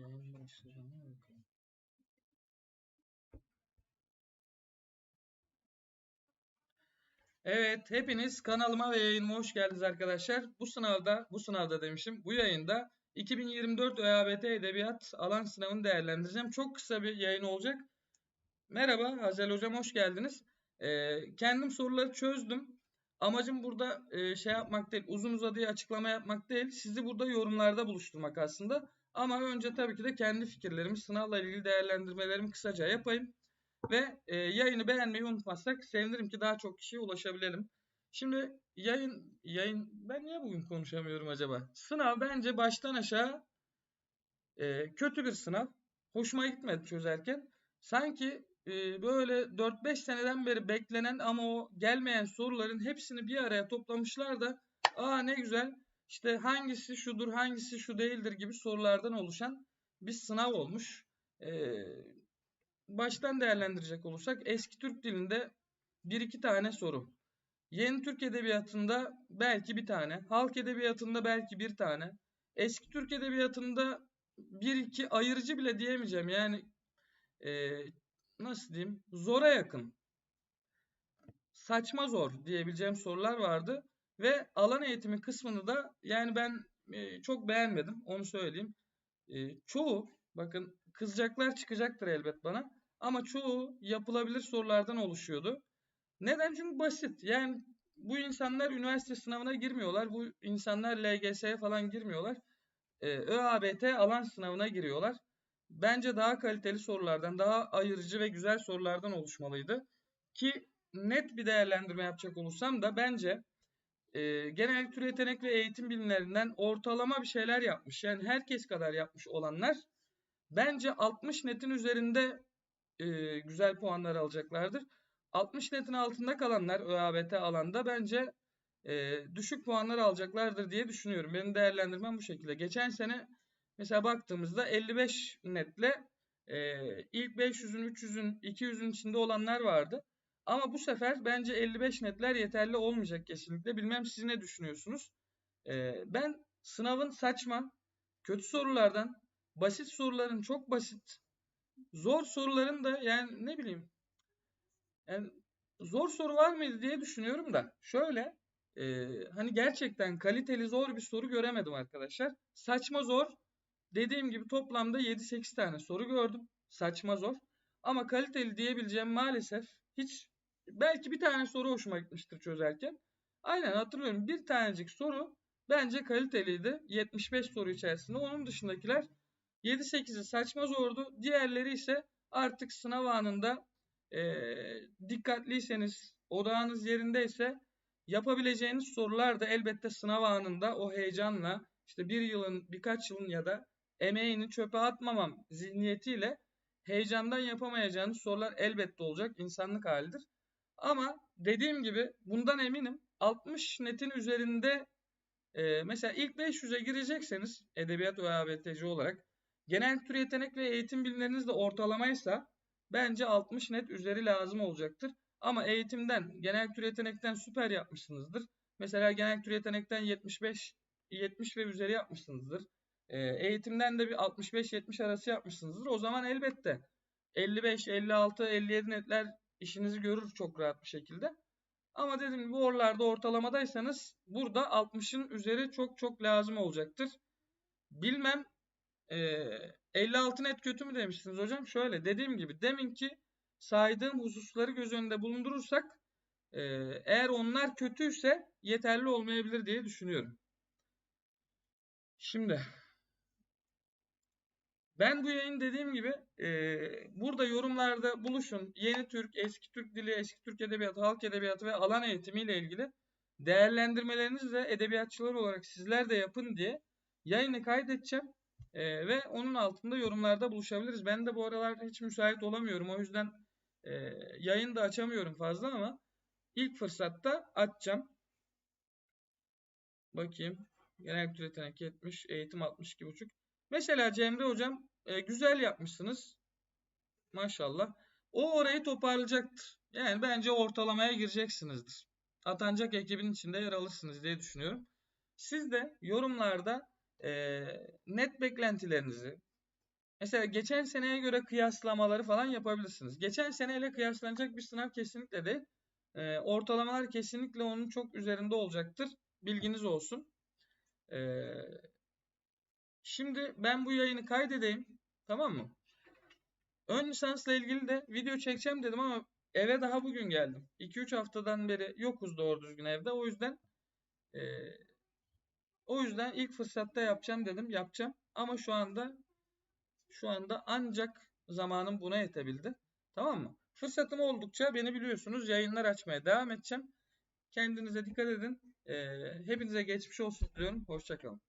Yayın başlayacağına bakalım. Evet, hepiniz kanalıma ve yayınıma hoş geldiniz arkadaşlar. Bu sınavda, bu sınavda demişim, bu yayında 2024 ÖABT Edebiyat alan sınavını değerlendireceğim. Çok kısa bir yayın olacak. Merhaba, Hazel Hocam hoş geldiniz. Ee, kendim soruları çözdüm. Amacım burada e, şey yapmak değil, uzun uzadıya açıklama yapmak değil, sizi burada yorumlarda buluşturmak aslında. Ama önce tabii ki de kendi fikirlerimi, sınavla ilgili değerlendirmelerimi kısaca yapayım. Ve e, yayını beğenmeyi unutmazsak sevinirim ki daha çok kişiye ulaşabilelim. Şimdi yayın, yayın, ben niye bugün konuşamıyorum acaba? Sınav bence baştan aşağı e, kötü bir sınav. Hoşuma gitmedi çözerken. Sanki e, böyle 4-5 seneden beri beklenen ama o gelmeyen soruların hepsini bir araya toplamışlar da aa ne güzel işte hangisi şudur hangisi şu değildir gibi sorulardan oluşan bir sınav olmuş. E, baştan değerlendirecek olursak eski Türk dilinde bir iki tane soru. Yeni Türk Edebiyatı'nda belki bir tane. Halk Edebiyatı'nda belki bir tane. Eski Türk Edebiyatı'nda bir iki ayırıcı bile diyemeyeceğim. Yani e, nasıl diyeyim? Zora yakın. Saçma zor diyebileceğim sorular vardı. Ve alan eğitimi kısmını da yani ben e, çok beğenmedim. Onu söyleyeyim. E, çoğu bakın kızacaklar çıkacaktır elbet bana. Ama çoğu yapılabilir sorulardan oluşuyordu. Neden? Çünkü basit. Yani bu insanlar üniversite sınavına girmiyorlar. Bu insanlar LGS'ye falan girmiyorlar. Ee, ÖABT alan sınavına giriyorlar. Bence daha kaliteli sorulardan, daha ayırıcı ve güzel sorulardan oluşmalıydı. Ki net bir değerlendirme yapacak olursam da bence e, genel tür yetenek ve eğitim bilimlerinden ortalama bir şeyler yapmış. Yani herkes kadar yapmış olanlar bence 60 netin üzerinde e, güzel puanlar alacaklardır. 60 netin altında kalanlar ÖABT alanda bence e, düşük puanlar alacaklardır diye düşünüyorum. Benim değerlendirmem bu şekilde. Geçen sene mesela baktığımızda 55 netle e, ilk 500'ün, 300'ün, 200'ün içinde olanlar vardı. Ama bu sefer bence 55 netler yeterli olmayacak kesinlikle. Bilmem siz ne düşünüyorsunuz? E, ben sınavın saçma, kötü sorulardan, basit soruların çok basit, zor soruların da yani ne bileyim yani zor soru var mıydı diye düşünüyorum da şöyle e, hani gerçekten kaliteli zor bir soru göremedim arkadaşlar. Saçma zor dediğim gibi toplamda 7-8 tane soru gördüm. Saçma zor. Ama kaliteli diyebileceğim maalesef hiç belki bir tane soru hoşuma gitmiştir çözerken. Aynen hatırlıyorum. Bir tanecik soru bence kaliteliydi. 75 soru içerisinde. Onun dışındakiler 7-8'i saçma zordu. Diğerleri ise artık sınav anında e, dikkatliyseniz, odağınız yerindeyse yapabileceğiniz sorular da elbette sınav anında o heyecanla işte bir yılın, birkaç yılın ya da emeğini çöpe atmamam zihniyetiyle heyecandan yapamayacağınız sorular elbette olacak. insanlık halidir. Ama dediğim gibi bundan eminim 60 netin üzerinde e, mesela ilk 500'e girecekseniz edebiyat ve ABTC olarak Genel tür yetenek ve eğitim bilimleriniz de ortalamaysa bence 60 net üzeri lazım olacaktır. Ama eğitimden, genel tür yetenekten süper yapmışsınızdır. Mesela genel tür yetenekten 75, 70 ve üzeri yapmışsınızdır. E, eğitimden de bir 65-70 arası yapmışsınızdır. O zaman elbette 55, 56, 57 netler işinizi görür çok rahat bir şekilde. Ama dediğim gibi oralarda ortalamadaysanız burada 60'ın üzeri çok çok lazım olacaktır. Bilmem e, 56 net kötü mü demiştiniz hocam? Şöyle dediğim gibi demin ki saydığım hususları göz önünde bulundurursak e, eğer onlar kötüyse yeterli olmayabilir diye düşünüyorum. Şimdi ben bu yayın dediğim gibi e, burada yorumlarda buluşun. Yeni Türk, eski Türk dili, eski Türk edebiyatı, halk edebiyatı ve alan eğitimi ile ilgili değerlendirmelerinizi de edebiyatçılar olarak sizler de yapın diye yayını kaydedeceğim. E, ve onun altında yorumlarda buluşabiliriz. Ben de bu aralar hiç müsait olamıyorum. O yüzden e, yayın da açamıyorum fazla ama ilk fırsatta açacağım. Bakayım. Genel kültür yetenek 70, eğitim 62,5. Mesela Cemre hocam e, güzel yapmışsınız. Maşallah. O orayı toparlayacaktır. Yani bence ortalamaya gireceksinizdir. Atancak ekibin içinde yer alırsınız diye düşünüyorum. Siz de yorumlarda e, net beklentilerinizi, Mesela geçen seneye göre kıyaslamaları falan yapabilirsiniz. Geçen seneyle kıyaslanacak bir sınav kesinlikle değil. Ee, ortalamalar kesinlikle onun çok üzerinde olacaktır. Bilginiz olsun. Ee, şimdi ben bu yayını kaydedeyim. Tamam mı? Ön lisansla ilgili de video çekeceğim dedim ama eve daha bugün geldim. 2-3 haftadan beri yokuz doğru düzgün evde. O yüzden e, o yüzden ilk fırsatta yapacağım dedim. Yapacağım. Ama şu anda şu anda ancak zamanım buna yetebildi. Tamam mı? Fırsatım oldukça beni biliyorsunuz yayınlar açmaya devam edeceğim. Kendinize dikkat edin. E, hepinize geçmiş olsun diliyorum. Hoşçakalın.